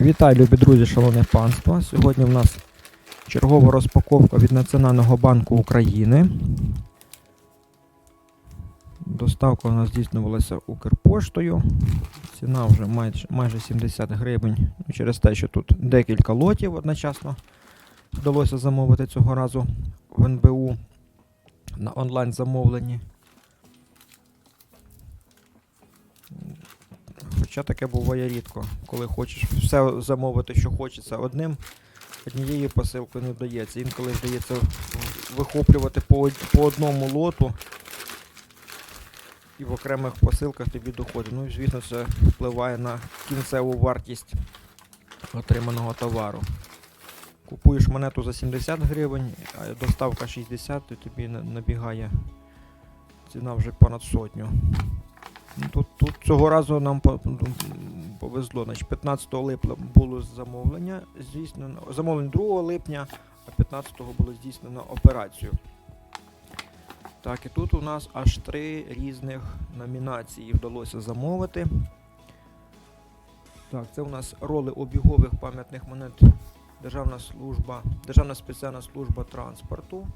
Вітаю, любі друзі, шановне панство. Сьогодні в нас чергова розпаковка від Національного банку України. Доставка у нас здійснювалася Укрпоштою. Ціна вже майже, майже 70 гривень. Ну, Через те, що тут декілька лотів одночасно вдалося замовити цього разу в НБУ на онлайн Хоча таке буває рідко, коли хочеш все замовити, що хочеться одним, однією посилкою не вдається. Інколи вдається вихоплювати по, по одному лоту і в окремих посилках тобі доходить. Ну і звісно, це впливає на кінцеву вартість отриманого товару. Купуєш монету за 70 гривень, а доставка 60, то тобі набігає ціна вже понад сотню. Ну, Тут, тут цього разу нам повезло. Значить, 15 липня було замовлення здійснено. Замовлення 2 липня, а 15 було здійснено операцію. Так, і тут у нас аж три різних номінації вдалося замовити. Так, це у нас роли обігових пам'ятних монет Державна служба, Державна спеціальна служба транспорту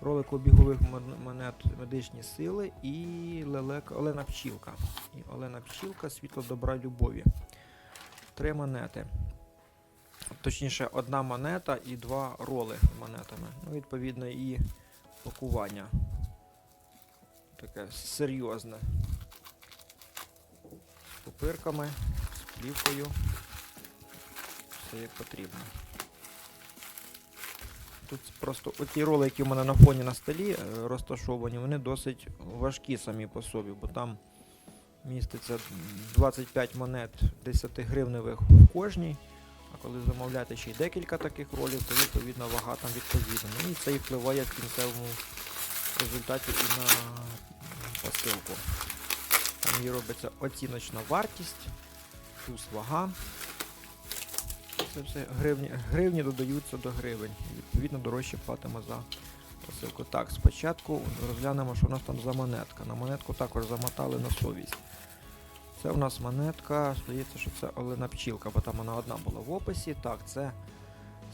ролик обігових монет медичні сили і лелека Олена Пчілка. І Олена Пчілка світло добра любові. Три монети. Точніше, одна монета і два роли монетами. Ну, відповідно, і пакування. Таке серйозне. З пупирками, з плівкою. Все як потрібно. Тут просто оті роли, які в мене на фоні на столі е, розташовані, вони досить важкі самі по собі, бо там міститься 25 монет 10 гривневих в кожній. А коли замовляти ще й декілька таких ролів, то відповідно вага там відповідна. Ну і це і впливає в кінцевому результаті і на посилку. Там її робиться оціночна вартість, плюс вага. Це все гривні, гривні додаються до гривень. Відповідно дорожче платимо за посилку. Так, спочатку розглянемо, що у нас там за монетка. На монетку також замотали на совість. Це у нас монетка, здається, що це Олена Пчілка, бо там вона одна була в описі. Так, це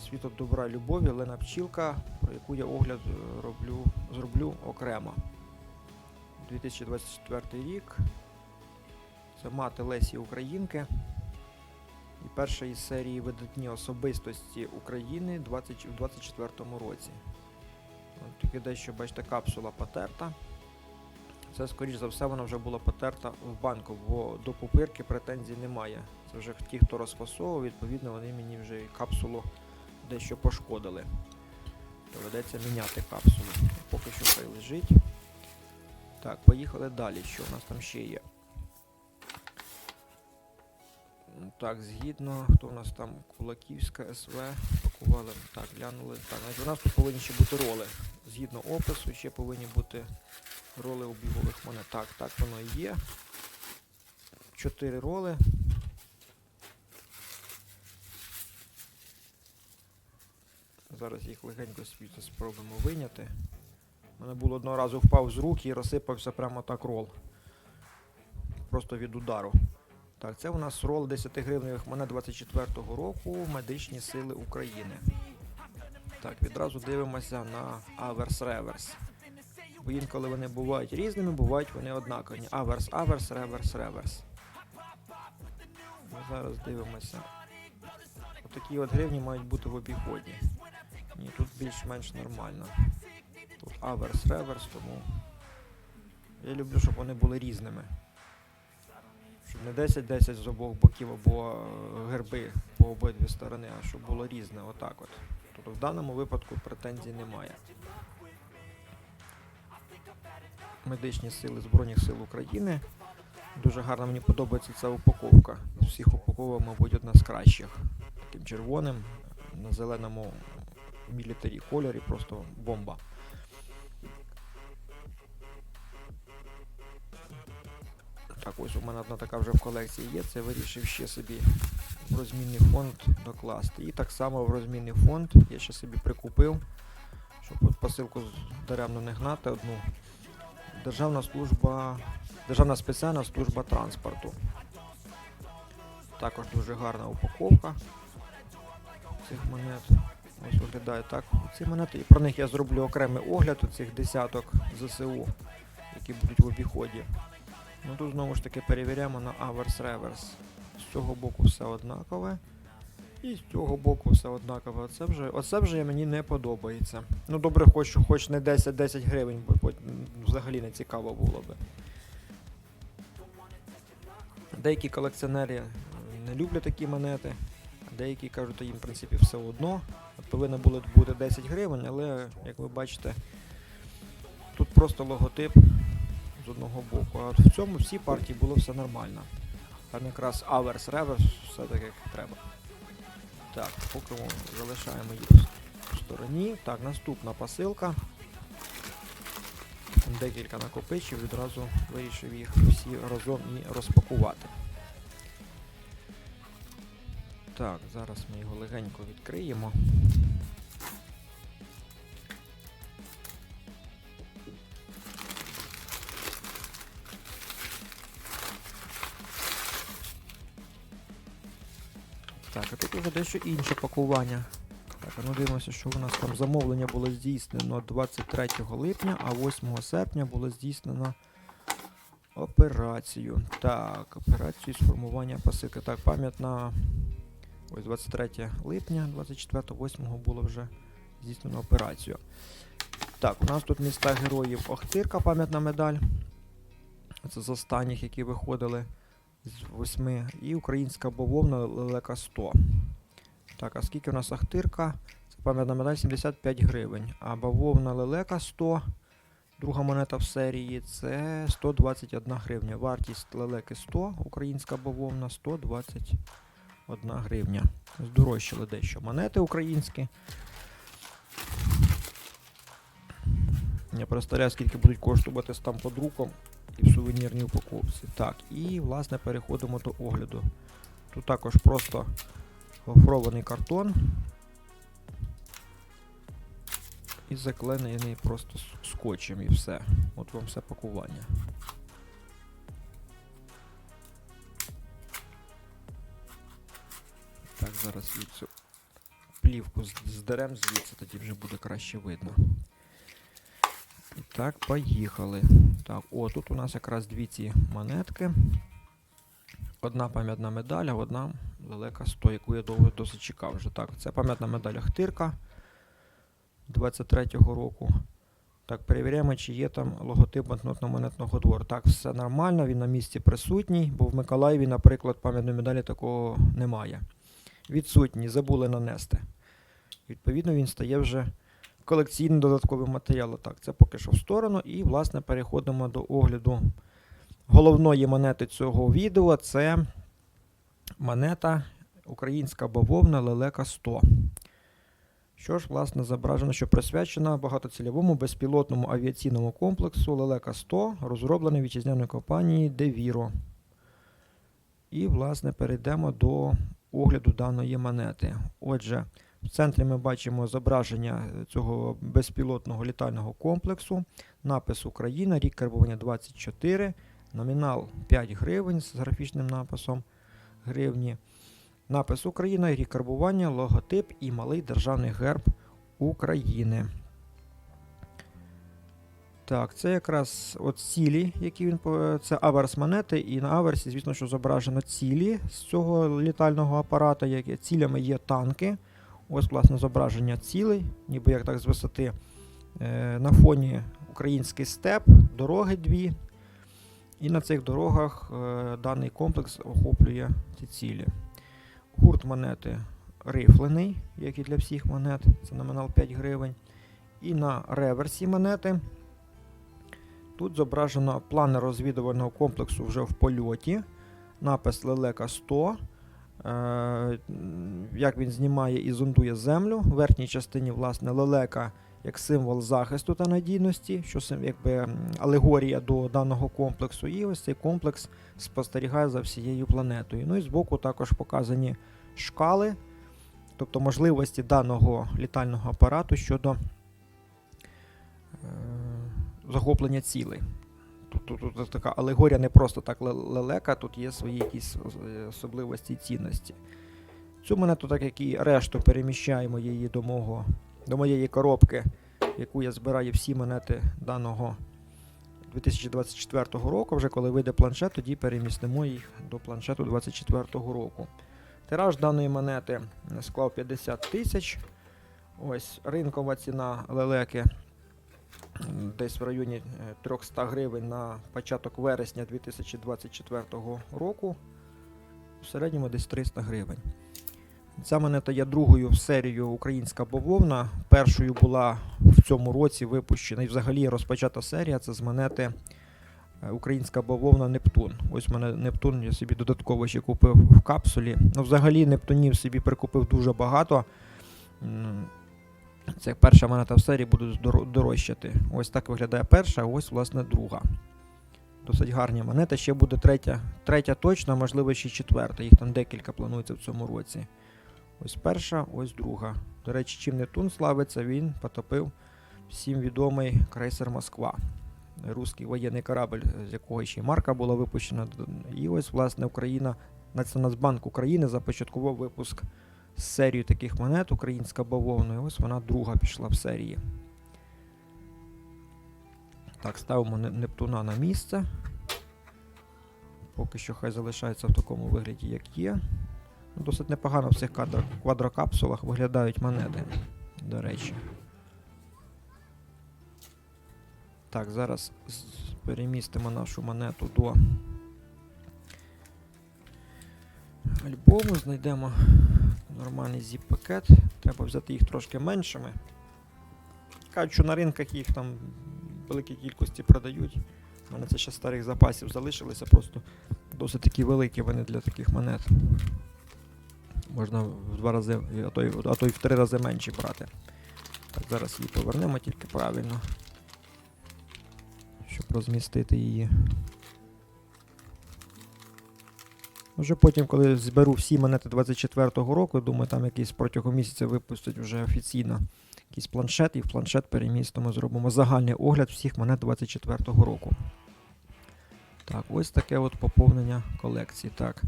світло добра любові, Олена Пчілка, про яку я огляд е, роблю, зроблю окремо. 2024 рік. Це мати Лесі Українки. І перша із серії видатні особистості України 20, у 24 році. От Тільки дещо, бачите, капсула потерта. Це, скоріш за все, вона вже була потерта в банку, бо до пупирки претензій немає. Це вже ті, хто розфасовував, відповідно, вони мені вже і капсулу дещо пошкодили. Доведеться міняти капсулу. Поки що хай лежить. Так, поїхали далі. Що у нас там ще є? Так, згідно, хто у нас там Кулаківська СВ пакували. Так, глянули. Так, значить у нас тут повинні ще бути роли. Згідно опису, ще повинні бути роли обігових монет. Так, так воно і є. Чотири роли. Зараз їх легенько спробуємо виняти. У мене було одного разу впав з рук і розсипався прямо так рол. Просто від удару. Так, це у нас рол 10 гривневих монет 24-го року Медичні сили України. Так, відразу дивимося на аверс реверс. Бо інколи вони бувають різними, бувають вони однакові. Аверс, аверс, реверс, реверс. Ми зараз дивимося. Отакі от гривні мають бути в обіході. Ні, тут більш-менш нормально. Тут аверс, реверс, тому я люблю, щоб вони були різними. Не 10-10 з обох боків або е, герби по обидві сторони, а щоб було різне, отак от. Тобто в даному випадку претензій немає. Медичні сили Збройних сил України. Дуже гарно мені подобається ця упаковка. З всіх упаковок, мабуть, одна з кращих. Таким червоним, на зеленому мілітарі кольорі, просто бомба. Так, ось у мене одна така вже в колекції є. Це вирішив ще собі в розмінний фонд докласти. І так само в розмінний фонд я ще собі прикупив, щоб посилку даремно не гнати одну. Державна служба, Державна спеціальна служба транспорту. Також дуже гарна упаковка цих монет. Ось виглядає так. Ці монети. І про них я зроблю окремий огляд у цих десяток ЗСУ, які будуть в обіході. Ну тут знову ж таки перевіряємо на аверс реверс. З цього боку все однакове. І з цього боку все однакове. Оце вже, оце вже мені не подобається. Ну добре, хоч, хоч не 10-10 гривень, бо бо взагалі не цікаво було би. Деякі колекціонери не люблять такі монети, а деякі кажуть, що їм в принципі все одно. Повинно було бути 10 гривень, але як ви бачите, тут просто логотип з одного боку. А в цьому всій партії було все нормально. Там якраз аверс реверс, все так як треба. Так, поки ми залишаємо їх в стороні. Так, наступна посилка. Декілька накопичів, відразу вирішив їх всі разом і розпакувати. Так, зараз ми його легенько відкриємо. Дещо інше пакування. Так, ну дивимося, що у нас там замовлення було здійснено 23 липня, а 8 серпня було здійснено операцію. Так, операцію з формування посилки. Так, пам'ятна. Ось 23 липня, 24 8 було вже здійснено операцію. Так, у нас тут міста героїв Охтирка, пам'ятна медаль. Це з останніх, які виходили з восьми. І українська бавовна лелека 100. Так, а скільки у нас Ахтирка? Це пам'ятна медаль 75 гривень. А бавовна лелека 100. Друга монета в серії це 121 гривня. Вартість лелеки 100, українська бавовна 121 гривня. Здорожчали дещо. Монети українські. Я представляю, скільки будуть коштувати з тамподруком і в сувенірній упаковці. Так, і власне переходимо до огляду. Тут також просто гофрований картон. І заклеєний просто скотчем і все. От вам все пакування. Так, зараз і цю плівку здерем звідси, тоді вже буде краще видно. І так, поїхали. Так, о, тут у нас якраз дві ці монетки. Одна пам'ятна медаль, а одна лелека 100, яку я довго досить чекав вже. Так, це пам'ятна медаль Ахтирка 23-го року. Так, перевіряємо, чи є там логотип банкнотно-монетного двору. Так, все нормально, він на місці присутній, бо в Миколаєві, наприклад, пам'ятної медалі такого немає. Відсутній, забули нанести. Відповідно, він стає вже колекційним додатковим матеріалом. Так, це поки що в сторону. І, власне, переходимо до огляду головної монети цього відео. Це монета українська бавовна лелека 100. Що ж, власне, зображено, що присвячена багатоцільовому безпілотному авіаційному комплексу Лелека 100, розроблений вітчизняною компанією Deviro. І, власне, перейдемо до огляду даної монети. Отже, в центрі ми бачимо зображення цього безпілотного літального комплексу, напис Україна, рік карбування 24, номінал 5 гривень з графічним написом гривні. Напис Україна, рік карбування, логотип і малий державний герб України. Так, це якраз от цілі, які він це аверс монети, і на аверсі, звісно, що зображено цілі з цього літального апарата. Як цілями є танки. Ось, власне, зображення цілей, ніби як так з висоти. Е, на фоні український степ, дороги дві. І на цих дорогах е, даний комплекс охоплює ці цілі. Гурт монети рифлений, як і для всіх монет, це номінал 5 гривень. І на реверсі монети тут зображено плани розвідувального комплексу вже в польоті. Напис Лелека 100. Е, як він знімає і зондує землю. В верхній частині, власне, лелека як символ захисту та надійності, що якби алегорія до даного комплексу. І ось цей комплекс спостерігає за всією планетою. Ну і збоку також показані шкали, тобто можливості даного літального апарату щодо е, захоплення цілей. тут, тут, тут така алегорія не просто так лелека, тут є свої якісь е, особливості і цінності. Цю монету, так як і решту, переміщаємо її до, мого, до моєї коробки, в яку я збираю всі монети даного 2024 року. Вже коли вийде планшет, тоді перемістимо їх до планшету 2024 року. Тираж даної монети склав 50 тисяч. Ось ринкова ціна лелеки десь в районі е, 300 гривень на початок вересня 2024 року. В середньому десь 300 гривень. Ця монета є другою в серію українська бавовна. Першою була в цьому році випущена і взагалі розпочата серія. Це з монети е, українська бавовна Нептун. Ось мене Нептун я собі додатково ще купив в капсулі. Ну, взагалі Нептунів собі прикупив дуже багато. Це перша монета в серії буде дорожчати. Ось так виглядає перша, а ось, власне, друга. Досить гарні монети. Ще буде третя, третя точно, можливо, ще четверта. Їх там декілька планується в цьому році. Ось перша, ось друга. До речі, чим Нептун славиться, він потопив всім відомий крейсер Москва. Руський воєнний корабль, з якого ще марка була випущена. І ось, власне, Україна, Нацбанк України започаткував випуск з серії таких монет українська бавовна. І ось вона друга пішла в серії. Так, ставимо Нептуна на місце. Поки що хай залишається в такому вигляді, як є. Досить непогано в цих квадрокапсулах виглядають монети, до речі. Так, зараз перемістимо нашу монету до альбому, знайдемо нормальний зіп-пакет. Треба взяти їх трошки меншими. Кажуть, що на ринках їх там великій кількості продають. У мене це ще старих запасів залишилося, просто досить такі великі вони для таких монет. Можна в два рази, а то, а то й в три рази менші брати. Так, зараз її повернемо тільки правильно. Щоб розмістити її. Вже потім, коли зберу всі монети 24-го року, думаю, там якийсь протягом місяця випустять вже офіційно якийсь планшет, і в планшет перемістимо, зробимо загальний огляд всіх монет 24-го року. Так, ось таке от поповнення колекції. Так,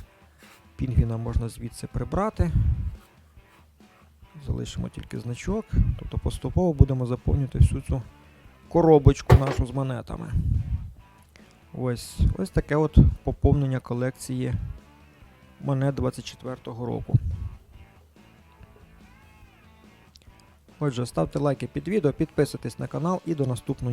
пінгвіна можна звідси прибрати. Залишимо тільки значок. Тобто поступово будемо заповнювати всю цю коробочку нашу з монетами. Ось, ось таке от поповнення колекції монет 24-го року. Отже, ставте лайки під відео, підписуйтесь на канал і до наступної